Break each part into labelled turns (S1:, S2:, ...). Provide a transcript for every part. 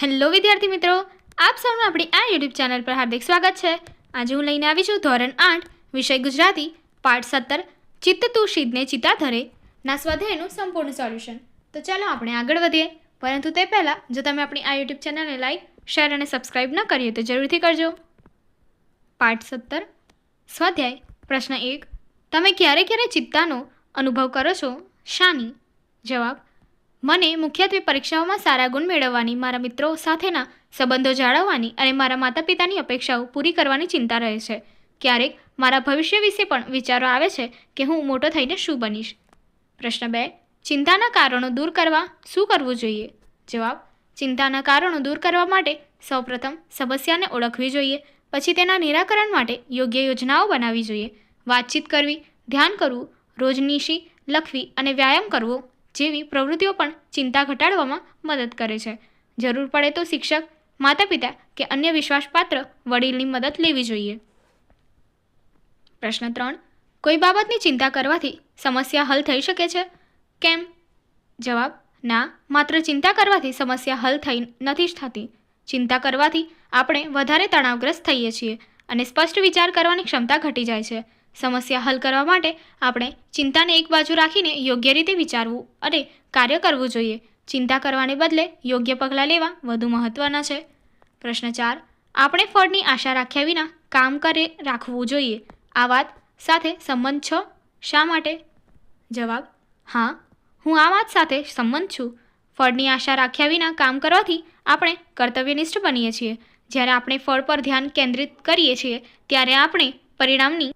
S1: Hello વિદ્યાર્થી મિત્રો, આપ સૌનું આપણી આ યુટ્યુબ ચેનલ પર હાર્દિક સ્વાગત છે. આજે હું લઈને આવી છું ધોરણ આઠ, વિષય ગુજરાતી, પાઠ સત્તર, ચિત્ત તું શીદને ચિતા ધરે, ના સ્વાધ્યાયનું સંપૂર્ણ સોલ્યુશન તો ચાલો આપણે આગળ વધીએ. પરંતુ તે પહેલાં, જો તમે આપણી આ યુટ્યુબ ચેનલને લાઈક શેર અને સબસ્ક્રાઇબ ન કરીએ, તો જરૂરથી કરજો. પાઠ સત્તર, સ્વાધ્યાય, પ્રશ્ન એક, તમે ક્યારે ક્યારે ચિત્તાનો અનુભવ કરો છો? શાની? જવાબ મને મુખ્યત્વે પરીક્ષાઓમાં સારા ગુણ મેળવવાની, મારા મિત્રો સાથેના સંબંધો જાળવવાની અને મારા માતા પિતાની અપેક્ષાઓ પૂરી કરવાની ચિંતા રહે છે. ક્યારેક મારા ભવિષ્ય વિશે પણ વિચારો આવે છે કે હું મોટો થઈને શું બનીશ. પ્રશ્ન બે, ચિંતાના કારણો દૂર કરવા શું કરવું જોઈએ? જવાબ, ચિંતાના કારણો દૂર કરવા માટે સૌપ્રથમ સમસ્યાને ઓળખવી જોઈએ, પછી તેના નિરાકરણ માટે યોગ્ય યોજનાઓ બનાવવી જોઈએ. વાતચીત કરવી, ધ્યાન કરવું રોજનીશી લખવી અને વ્યાયામ કરવો જેવી પ્રવૃત્તિઓ પણ ચિંતા ઘટાડવામાં મદદ કરે છે. જરૂર પડે તો શિક્ષક માતા પિતા કે અન્ય વિશ્વાસપાત્ર વડીલની મદદ લેવી જોઈએ. પ્રશ્ન ત્રણ, કોઈ બાબતની ચિંતા કરવાથી સમસ્યા હલ થઈ શકે છે? કેમ? જવાબ, ના, માત્ર ચિંતા કરવાથી સમસ્યા હલ થઈ નથી જ થતી. ચિંતા કરવાથી આપણે વધારે તણાવગ્રસ્ત થઈએ છીએ અને સ્પષ્ટ વિચાર કરવાની ક્ષમતા ઘટી જાય છે. સમસ્યા હલ કરવા માટે આપણે ચિંતાને એક બાજુ રાખીને યોગ્ય રીતે વિચારવું અને કાર્ય કરવું જોઈએ. ચિંતા કરવાને બદલે યોગ્ય પગલાં લેવા વધુ મહત્ત્વના છે. પ્રશ્ન ચાર. આપણે ફળની આશા રાખ્યા વિના કામ કરે રાખવું જોઈએ. આ વાત સાથે સંબંધ છો? શા માટે? જવાબ. હા, હું આ વાત સાથે સંમત છું. ફળની આશા રાખ્યા વિના કામ કરવાથી આપણે કર્તવ્યનિષ્ઠ બનીએ છીએ. જ્યારે આપણે ફળ પર ધ્યાન કેન્દ્રિત કરીએ છીએ, ત્યારે આપણે પરિણામની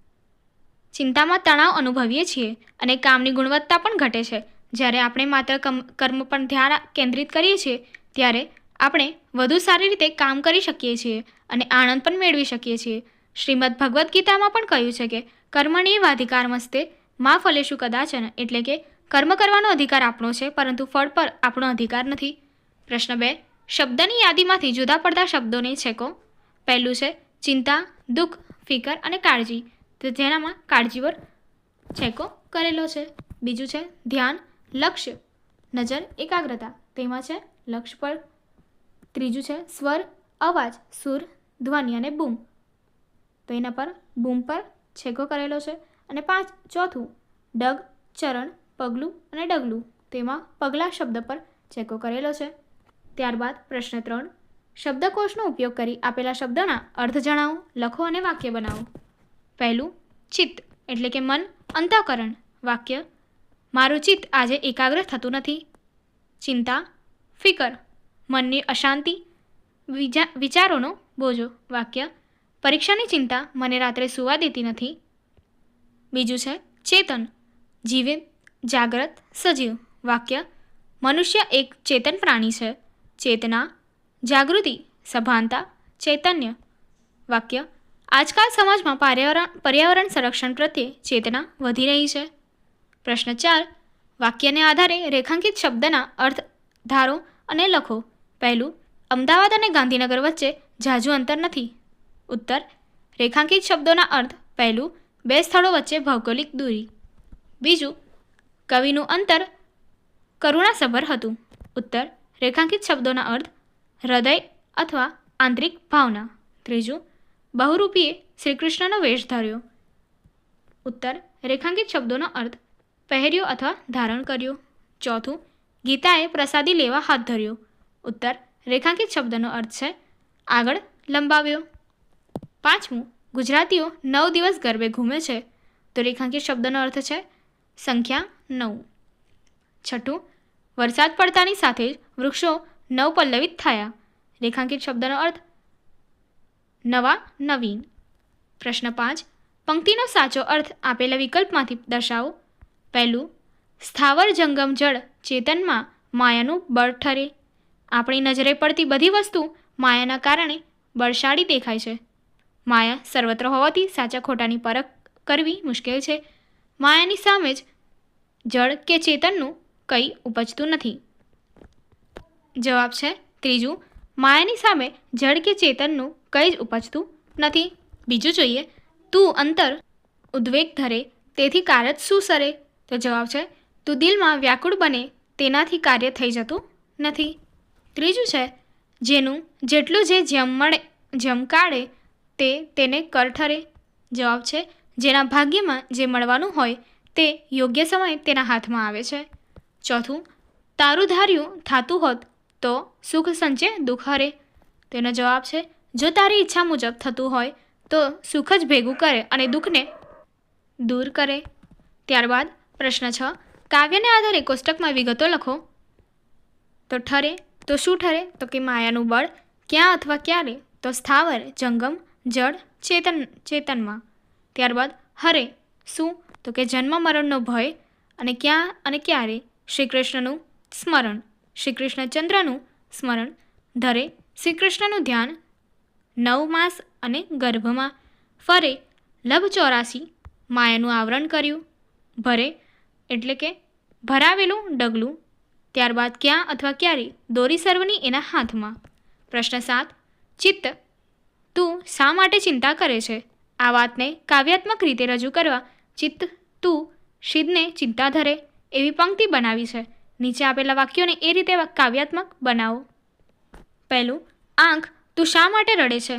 S1: ચિંતામાં તણાવ અનુભવીએ છીએ અને કામની ગુણવત્તા પણ ઘટે છે. જ્યારે આપણે માત્ર કર્મ પર ધ્યાન કેન્દ્રિત કરીએ છીએ, ત્યારે આપણે વધુ સારી રીતે કામ કરી શકીએ છીએ અને આનંદ પણ મેળવી શકીએ છીએ. શ્રીમદ ભગવદ્ ગીતામાં પણ કહ્યું છે કે કર્મણી વાધિકાર મસ્તે, મા ફલેશું કદાચન. એટલે કે, કર્મ કરવાનો અધિકાર આપણો છે, પરંતુ ફળ પર આપણો અધિકાર નથી. પ્રશ્ન બે, શબ્દની યાદીમાંથી જુદા પડતા શબ્દોને છેકો? પહેલું છે, ચિંતા, દુઃખ, ફિકર અને કાળજી. તો જેનામાં કાળજી પર છેકો કરેલો છે. બીજું છે ધ્યાન, લક્ષ્ય, નજર, એકાગ્રતા. તેમાં છે લક્ષ્ય પર. ત્રીજું છે સ્વર, અવાજ, સુર, ધ્વનિ અને બૂમ. તો એના પર બૂમ પર છેકો કરેલો છે. અને પાંચ, ચોથું, ડગ, ચરણ, પગલું અને ડગલું. તેમાં પગલા શબ્દ પર છેકો કરેલો છે. ત્યારબાદ પ્રશ્ન ત્રણ. શબ્દકોશનો ઉપયોગ કરી આપેલા શબ્દોના અર્થ જણાવો, લખો અને વાક્ય બનાવો. પહેલું, ચિત્ત, એટલે કે મન, અંતઃકરણ. વાક્ય, મારું ચિત્ત આજે એકાગ્ર થતું નથી. ચિંતા, ફિકર, મનની અશાંતિ, વિજા, વિચારોનો બોજો. વાક્ય, પરીક્ષાની ચિંતા મને રાત્રે સુવા દેતી નથી. બીજું છે, ચેતન જીવિત જાગ્રત, સજીવ. વાક્ય, મનુષ્ય એક ચેતન પ્રાણી છે. ચેતના, જાગૃતિ, સભાનતા, ચૈતન્ય. વાક્ય આજકાલ સમાજમાં પર્યાવરણ પર્યાવરણ સંરક્ષણ પ્રત્યે ચેતના વધી રહી છે. પ્રશ્ન ચાર, વાક્યને આધારે રેખાંકિત શબ્દના અર્થ ધારો અને લખો. પહેલું, અમદાવાદ અને ગાંધીનગર વચ્ચે ઝાઝુ અંતર નથી. ઉત્તર, રેખાંકિત શબ્દોના અર્થ પહેલું, બે સ્થળો વચ્ચે ભૌગોલિક દૂરી. બીજું, કવિનું અંતર કરુણાસભર હતું. ઉત્તર, રેખાંકિત શબ્દોના અર્થ હૃદય અથવા આંતરિક ભાવના. ત્રીજું બહુરૂપીએ શ્રીકૃષ્ણનો વેશ ધર્યો. ઉત્તર, રેખાંકિત શબ્દોનો અર્થ પહેર્યો અથવા ધારણ કર્યો. ચોથું, ગીતાએ પ્રસાદી લેવા હાથ ધર્યો. ઉત્તર, રેખાંકિત શબ્દનો અર્થ છે, આગળ લંબાવ્યો. પાંચમું, ગુજરાતીઓ નવ દિવસ ગરબે ઘૂમે છે. તો રેખાંકિત શબ્દનો અર્થ છે, સંખ્યા નવ. છઠ્ઠું, વરસાદ પડતાની સાથે જ વૃક્ષો નવપલ્લવિત થયા. રેખાંકિત શબ્દનો અર્થ નવા, નવીન. પ્રશ્ન પાંચ. પંક્તિનો સાચો અર્થ આપેલા વિકલ્પમાંથી દર્શાવો. પહેલું, સ્થાવર જંગમ જળ ચેતનમાં માયાનું બળ ઠરે. આપણી નજરે પડતી બધી વસ્તુ માયાના કારણે બળશાળી દેખાય છે. માયા સર્વત્ર હોવાથી સાચા ખોટાની પરખ કરવી મુશ્કેલ છે. માયાની સામે જ જળ કે ચેતનનું કંઈ ઉપજતું નથી. જવાબ છે ત્રીજું, માયાની સામે જળ કે ચેતનનું કંઈ જ ઉપજતું નથી. બીજું જોઈએ, તું અંતર ઉદ્વેગ ધરે, તેથી કાર્ય શું સરે? તો જવાબ છે, તું દિલમાં વ્યાકુળ બને, તેનાથી કાર્ય થઈ જતું નથી. ત્રીજું છે, જેનું જેટલું જે જમ મળે જમ કાઢે, તે તેને કર ઠરે. જવાબ છે, જેના ભાગ્યમાં જે મળવાનું હોય, તે યોગ્ય સમયે તેના હાથમાં આવે છે. ચોથું, તારું ધાર્યું થાતું હોત, તો સુખ સંચે દુઃખ હરે. તેનો જવાબ છે જો તારી ઈચ્છા મુજબ થતું હોય, તો સુખ જ ભેગું કરે અને દુઃખને દૂર કરે. ત્યારબાદ પ્રશ્ન છ, કાવ્યને આધારે કોષ્ટકમાં વિગતો લખો. તો ઠરે, તો શું ઠરે? તો કે માયાનું બળ ક્યાં અથવા ક્યારે? તો સ્થાવર, જંગમ, જળ, ચેતન, ચેતનમાં. ત્યારબાદ હરે, શું? તો કે જન્મ મરણનો ભય અને ક્યાં અને ક્યારે? શ્રી કૃષ્ણનું સ્મરણ. શ્રી કૃષ્ણચંદ્રનું સ્મરણ. ધરે શ્રી કૃષ્ણનું ધ્યાન નવ માસ અને ગર્ભમાં. ફરે લભ ચોરાસી માયાનું આવરણ કર્યું. ભરે એટલે કે ભરાવેલું ડગલું. ત્યારબાદ ક્યાં અથવા ક્યારે દોરી સર્વની એના હાથમાં. પ્રશ્ન સાત, ચિત્ત. તું શા માટે ચિંતા કરે છે? આ વાતને કાવ્યાત્મક રીતે રજૂ કરવા ચિત્ત તું શિદને ચિંતા ધરે એવી પંક્તિ બનાવી છે. નીચે આપેલા વાક્યોને એ રીતે કાવ્યાત્મક બનાવો. પહેલું, આંખ તું શા માટે રડે છે?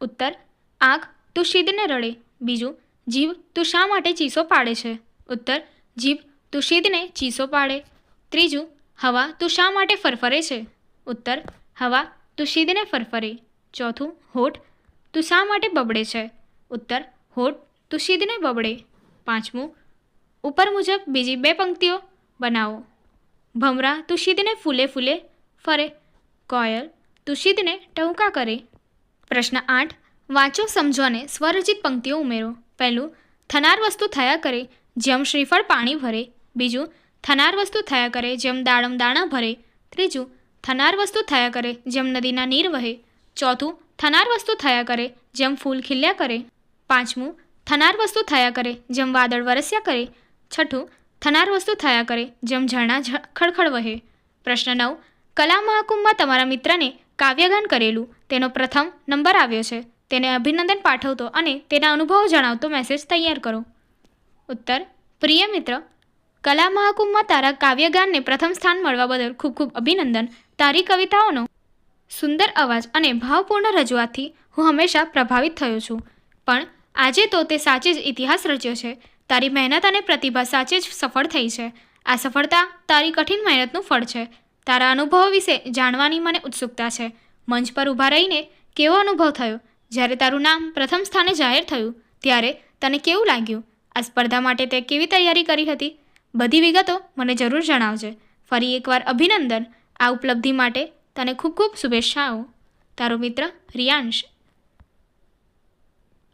S1: ઉત્તર આંખ તું શીદને રડે. બીજું, જીવ, તું શા માટે ચીસો પાડે છે? ઉત્તર જીભ તું શીદને ચીસો પાડે. ત્રીજું, હવા, તું શા માટે ફરફરે છે? ઉત્તર, હવા, તું શીદને ફરફરે. ચોથું, હોઠ, તું શા માટે બબડે છે? ઉત્તર, હોઠ, તું શીદને બબડે. પાંચમું, ઉપર મુજબ બીજી બે પંક્તિઓ બનાવો. ભમરા, તું શીદને ફૂલે ફૂલે ફરે. કોયલ તું શીદને ટહુકા કરે. પ્રશ્ન આઠ. વાંચો, સમજો અને સ્વરચિત પંક્તિઓ ઉમેરો. પહેલું, થનાર વસ્તુ થયા કરે, જેમ શ્રીફળ પાણી ભરે. બીજું, થનાર વસ્તુ થયા કરે, જેમ દાડમ દાણા ભરે. ત્રીજું, થનાર વસ્તુ થયા કરે, જેમ નદીના નીર વહે. ચોથું, થનાર વસ્તુ થયા કરે, જેમ ફૂલ ખીલ્યા કરે. પાંચમું, થનાર વસ્તુ થયા કરે, જેમ વાદળ વરસ્યા કરે. છઠ્ઠું, થનાર વસ્તુ થયા કરે, જેમ ઝરણા ખળખળ વહે. પ્રશ્ન નવ. કલા મહાકુંભમાં તમારા મિત્રને કાવ્યગાન કરેલું. તેનો પ્રથમ નંબર આવ્યો છે. તેને અભિનંદન પાઠવતો અને તેના અનુભવો જણાવતો મેસેજ તૈયાર કરો. ઉત્તર, પ્રિય મિત્ર, કલા મહાકુંભમાં તારા કાવ્યગાનને પ્રથમ સ્થાન મળવા બદલ ખૂબ ખૂબ અભિનંદન. તારી કવિતાઓનો સુંદર અવાજ અને ભાવપૂર્ણ રજૂઆતથી હું હંમેશા પ્રભાવિત થયો છું. પણ આજે તો તે સાચે જ ઇતિહાસ રચ્યો છે. તારી મહેનત અને પ્રતિભા સાચે જ સફળ થઈ છે. આ સફળતા તારી કઠિન મહેનતનું ફળ છે. તારા અનુભવો વિશે જાણવાની મને ઉત્સુકતા છે. મંચ પર ઊભા રહીને કેવો અનુભવ થયો? જ્યારે તારું નામ પ્રથમ સ્થાને જાહેર થયું, ત્યારે તને કેવું લાગ્યું? આ સ્પર્ધા માટે તે કેવી તૈયારી કરી હતી? બધી વિગતો મને જરૂર જણાવજે. ફરી એકવાર અભિનંદન. આ ઉપલબ્ધિ માટે તને ખૂબ ખૂબ શુભેચ્છાઓ. તારો મિત્ર રિયાંશ.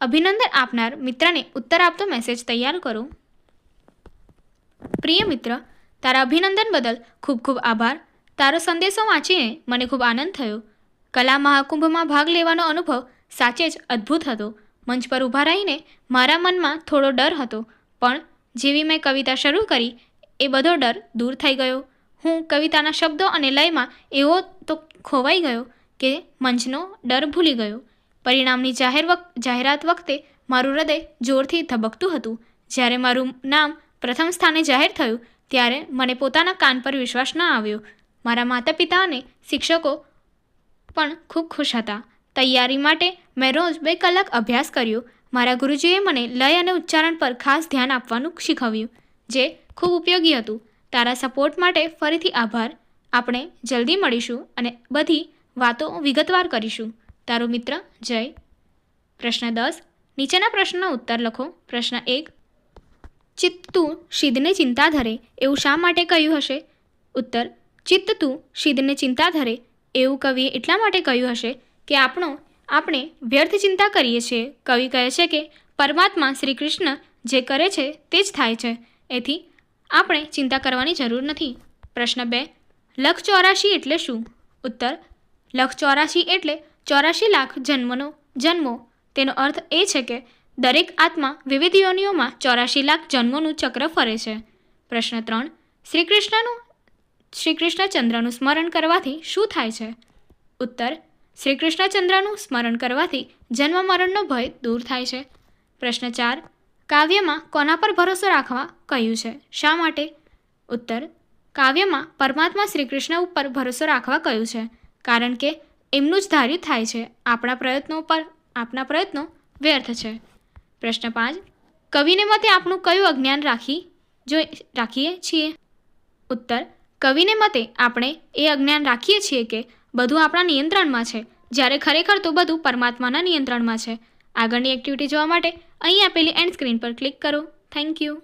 S1: અભિનંદન આપનાર મિત્રને ઉત્તર આપતો મેસેજ તૈયાર કરો. પ્રિય મિત્ર, તારા અભિનંદન બદલ ખૂબ ખૂબ આભાર. તારો સંદેશો વાંચીને મને ખૂબ આનંદ થયો. કલા મહાકુંભમાં ભાગ લેવાનો અનુભવ સાચે જ અદ્ભુત હતો. મંચ પર ઊભા રહીને મારા મનમાં થોડો ડર હતો, પણ જેવી મેં કવિતા શરૂ કરી, એ બધો ડર દૂર થઈ ગયો. હું કવિતાના શબ્દો અને લયમાં એવો તો ખોવાઈ ગયો કે મંચનો ડર ભૂલી ગયો. પરિણામની જાહેર જાહેરાત વખતે મારું હૃદય જોરથી ધબકતું હતું. જ્યારે મારું નામ પ્રથમ સ્થાને જાહેર થયું, ત્યારે મને પોતાના કાન પર વિશ્વાસ ન આવ્યો. મારા માતા પિતા અને શિક્ષકો પણ ખૂબ ખુશ હતા. તૈયારી માટે મેં રોજ બે કલાક અભ્યાસ કર્યો. મારા ગુરુજીએ મને લય અને ઉચ્ચારણ પર ખાસ ધ્યાન આપવાનું શીખવ્યું, જે ખૂબ ઉપયોગી હતું. તારા સપોર્ટ માટે ફરીથી આભાર. આપણે જલ્દી મળીશું અને બધી વાતો વિગતવાર કરીશું. તારો મિત્ર જય. પ્રશ્ન દસ. નીચેના પ્રશ્નનો ઉત્તર લખો. પ્રશ્ન એક. ચિત્તું શીદને ચિંતા ધરે એવું શા માટે કહ્યું હશે? ઉત્તર ચિત્ત તું શિદને ચિંતા ધરે એવું કવિએ એટલા માટે કહ્યું હશે કે આપણો, આપણે વ્યર્થ ચિંતા કરીએ છીએ. કવિ કહે છે કે પરમાત્મા શ્રી કૃષ્ણ જે કરે છે તે જ થાય છે. એથી આપણે ચિંતા કરવાની જરૂર નથી. પ્રશ્ન બે, લખ ચોરાશી એટલે શું? ઉત્તર, લખ ચોરાશી એટલે ચોરાશી લાખ જન્મનો જન્મો. તેનો અર્થ એ છે કે દરેક આત્મા વિવિધ યોનિઓમાં ચોરાશી લાખ જન્મોનું ચક્ર ફરે છે. પ્રશ્ન ત્રણ શ્રી કૃષ્ણનું શ્રી કૃષ્ણચંદ્રનું સ્મરણ કરવાથી શું થાય છે? ઉત્તર શ્રી કૃષ્ણચંદ્રનું સ્મરણ કરવાથી જન્મ મરણનો ભય દૂર થાય છે. પ્રશ્ન ચાર, કાવ્યમાં કોના પર ભરોસો રાખવા કહ્યું છે? શા માટે? ઉત્તર, કાવ્યમાં પરમાત્મા શ્રી કૃષ્ણ ઉપર ભરોસો રાખવા કહ્યું છે, કારણ કે એમનું જ ધાર્યું થાય છે, આપણા પ્રયત્નો પર આપણા પ્રયત્નો વ્યર્થ છે. પ્રશ્ન પાંચ, કવિને મતે આપણું કયું અજ્ઞાન રાખી જો રાખીએ છીએ? ઉત્તર કવિને મતે આપણે એ અજ્ઞાન રાખીએ છીએ કે બધું આપણા નિયંત્રણમાં છે. જ્યારે ખરેખર તો બધું પરમાત્માના નિયંત્રણમાં છે. આગળની એક્ટિવિટી જોવા માટે અહીં આપેલી એન્ડ સ્ક્રીન પર ક્લિક કરો. Thank you